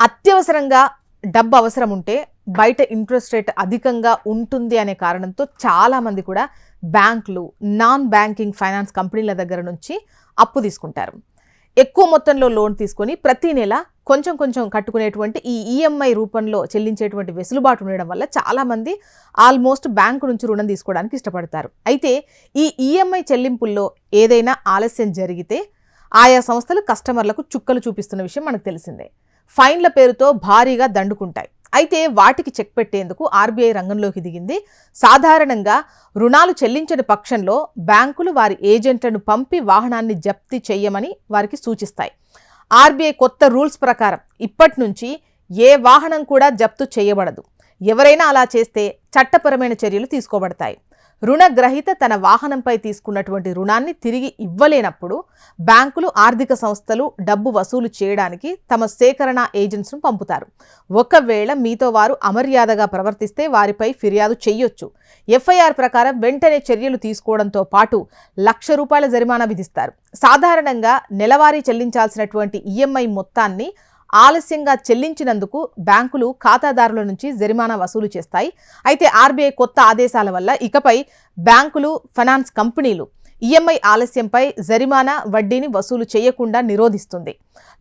అత్యవసరంగా డబ్బు అవసరం ఉంటే బయట ఇంట్రెస్ట్ రేట్ అధికంగా ఉంటుంది అనే కారణంతో చాలామంది కూడా బ్యాంకులు నాన్ బ్యాంకింగ్ ఫైనాన్స్ కంపెనీల దగ్గర నుంచి అప్పు తీసుకుంటారు. ఎక్కువ మొత్తంలో లోన్ తీసుకొని ప్రతి నెల కొంచెం కొంచెం కట్టుకునేటువంటి ఈ ఈఎంఐ రూపంలో చెల్లించేటువంటి వెసులుబాటు ఉండడం వల్ల చాలామంది ఆల్మోస్ట్ బ్యాంకు నుంచి రుణం తీసుకోవడానికి ఇష్టపడతారు. అయితే ఈ ఈఎంఐ చెల్లింపుల్లో ఏదైనా ఆలస్యం జరిగితే ఆయా సంస్థలు కస్టమర్లకు చుక్కలు చూపిస్తున్న విషయం మనకు తెలిసిందే. ఫైన్ల పేరుతో భారీగా దండుకుంటాయి. అయితే వాటికి చెక్ పెట్టేందుకు ఆర్బీఐ రంగంలోకి దిగింది. సాధారణంగా రుణాలు చెల్లించని పక్షంలో బ్యాంకులు వారి ఏజెంట్లను పంపి వాహనాన్ని జప్తి చేయమని వారికి సూచిస్తాయి. ఆర్బీఐ కొత్త రూల్స్ ప్రకారం ఇప్పటి నుంచి ఏ వాహనం కూడా జప్తు చేయబడదు. ఎవరైనా అలా చేస్తే చట్టపరమైన చర్యలు తీసుకోబడతాయి. రుణగ్రహీత తన వాహనంపై తీసుకున్నటువంటి రుణాన్ని తిరిగి ఇవ్వలేనప్పుడు బ్యాంకులు ఆర్థిక సంస్థలు డబ్బు వసూలు చేయడానికి తమ సేకరణ ఏజెంట్స్ను పంపుతారు. ఒకవేళ మీతో వారు అమర్యాదగా ప్రవర్తిస్తే వారిపై ఫిర్యాదు చేయొచ్చు ఎఫ్ఐఆర్ ప్రకారం వెంటనే చర్యలు తీసుకోవడంతో పాటు లక్ష రూపాయల జరిమానా విధిస్తారు. సాధారణంగా నెలవారీ చెల్లించాల్సినటువంటి ఈఎంఐ మొత్తాన్ని ఆలస్యంగా చెల్లించినందుకు బ్యాంకులు ఖాతాదారుల నుంచి జరిమానా వసూలు చేస్తాయి. అయితే ఆర్బీఐ కొత్త ఆదేశాల వల్ల ఇకపై బ్యాంకులు ఫైనాన్స్ కంపెనీలు ఈఎంఐ ఆలస్యంపై జరిమానా వడ్డీని వసూలు చేయకుండా నిరోధిస్తుంది.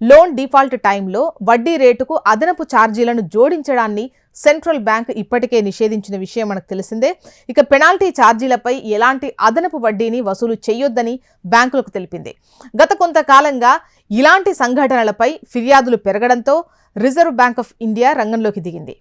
లోన్ డిఫాల్ట్ టైంలో వడ్డీ రేటుకు అదనపు ఛార్జీలను జోడించడాన్ని సెంట్రల్ బ్యాంక్ ఇప్పటికే నిషేధించిన విషయం మనకు తెలిసిందే. ఇక పెనాల్టీ ఛార్జీలపై ఎలాంటి అదనపు వడ్డీని వసూలు చేయొద్దని బ్యాంకులకు తెలిపింది. గత కొంతకాలంగా ఇలాంటి సంఘటనలపై ఫిర్యాదులు పెరగడంతో రిజర్వ్ బ్యాంక్ ఆఫ్ ఇండియా రంగంలోకి దిగింది.